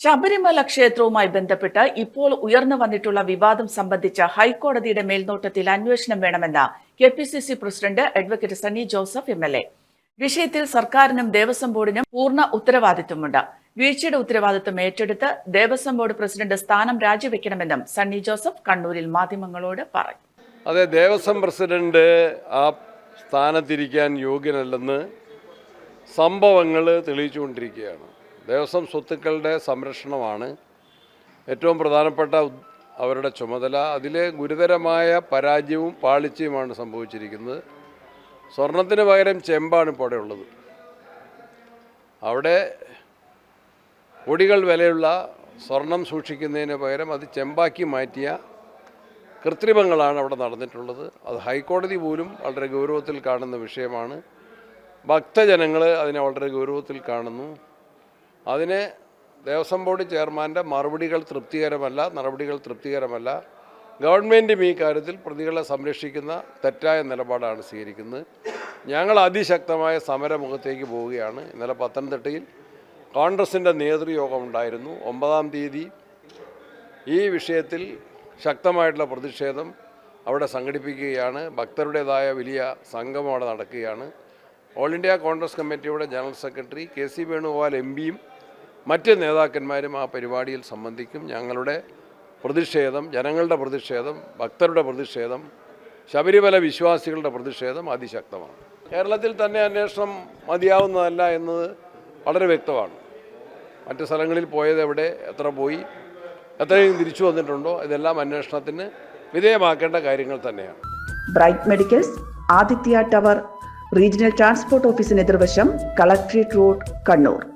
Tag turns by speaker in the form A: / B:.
A: ശബരിമല ക്ഷേത്രവുമായി ബന്ധപ്പെട്ട് ഇപ്പോൾ ഉയർന്നു വന്നിട്ടുള്ള വിവാദം സംബന്ധിച്ച ഹൈക്കോടതിയുടെ മേൽനോട്ടത്തിൽ അന്വേഷണം വേണമെന്ന് K P C C president advocate Sunny Joseph M L A. വിഷയത്തിൽ സർക്കാരിനും ദേവസ്വം ബോർഡിനും പൂർണ ഉത്തരവാദിത്വമുണ്ട്. വീഴ്ചയുടെ ഉത്തരവാദിത്വം ഏറ്റെടുത്ത് ദേവസ്വം ബോർഡ് പ്രസിഡന്റ് സ്ഥാനം രാജിവെക്കണമെന്നും സണ്ണി ജോസഫ് കണ്ണൂരിൽ മാധ്യമങ്ങളോട് പറഞ്ഞു.
B: അതെ ദേവസ്വം പ്രസിഡന്റ് ആ സ്ഥാനത്തിരിക്കാൻ യോഗ്യനല്ലെന്ന് സംഭവങ്ങൾ തെളിയിച്ചുകൊണ്ടിരിക്കുകയാണ്. ദേവസ്വം സ്വത്തുക്കളുടെ സംരക്ഷണമാണ് ഏറ്റവും പ്രധാനപ്പെട്ട അവരുടെ ചുമതല. അതിലെ ഗുരുതരമായ പരാജയവും പാളിച്ചയുമാണ് സംഭവിച്ചിരിക്കുന്നത്. സ്വർണത്തിന് പകരം ചെമ്പാണ് ഇപ്പോൾ ഉള്ളത്. അവിടെ കോടികൾ വിലയുള്ള സ്വർണം സൂക്ഷിക്കുന്നതിന് പകരം അത് ചെമ്പാക്കി മാറ്റിയ കൃത്രിമങ്ങളാണ് അവിടെ നടന്നിട്ടുള്ളത്. അത് ഹൈക്കോടതി പോലും വളരെ ഗൗരവത്തിൽ കാണുന്ന വിഷയമാണ്. ഭക്തജനങ്ങൾ അതിനെ വളരെ ഗൗരവത്തിൽ കാണുന്നു. അതിന് ദേവസ്വം ബോർഡ് ചെയർമാന്റെ മറുപടികൾ തൃപ്തികരമല്ല നടപടികൾ തൃപ്തികരമല്ല. ഗവൺമെന്റും ഈ കാര്യത്തിൽ പ്രതികളെ സംരക്ഷിക്കുന്ന തെറ്റായ നിലപാടാണ് സ്വീകരിക്കുന്നത്. ഞങ്ങൾ അതിശക്തമായ സമരമുഖത്തേക്ക് പോവുകയാണ്. ഇന്നലെ പത്തനംതിട്ടയിൽ കോൺഗ്രസിന്റെ നേതൃയോഗം ഉണ്ടായിരുന്നു. ഒമ്പതാം തീയതി ഈ വിഷയത്തിൽ ശക്തമായിട്ടുള്ള പ്രതിഷേധം അവിടെ സംഘടിപ്പിക്കുകയാണ്. ഭക്തരുടേതായ വലിയ സംഘം അവിടെ നടക്കുകയാണ്. ഓൾ ഇന്ത്യ കോൺഗ്രസ് കമ്മിറ്റിയുടെ general secretary K C Venugopal M പിയും മറ്റ് നേതാക്കന്മാരും ആ പരിപാടിയിൽ സംബന്ധിക്കും ഞങ്ങളുടെ പ്രതിഷേധം ജനങ്ങളുടെ പ്രതിഷേധം ഭക്തരുടെ പ്രതിഷേധം ശബരിമല വിശ്വാസികളുടെ പ്രതിഷേധം അതിശക്തമാണ്. കേരളത്തിൽ തന്നെ അന്വേഷണം മതിയാവുന്നതല്ല എന്നത് വളരെ വ്യക്തമാണ്. മറ്റ് സ്ഥലങ്ങളിൽ പോയത് എവിടെ എത്ര പോയി എത്രയും തിരിച്ചു വന്നിട്ടുണ്ടോ ഇതെല്ലാം അന്വേഷണത്തിന് വിധേയമാക്കേണ്ട കാര്യങ്ങൾ തന്നെയാണ്.
C: Bright medicals Aditya tower regional transport ഓഫീസിന് എതിർവശം കളക്ട്രേറ്റ് റോഡ് കണ്ണൂർ.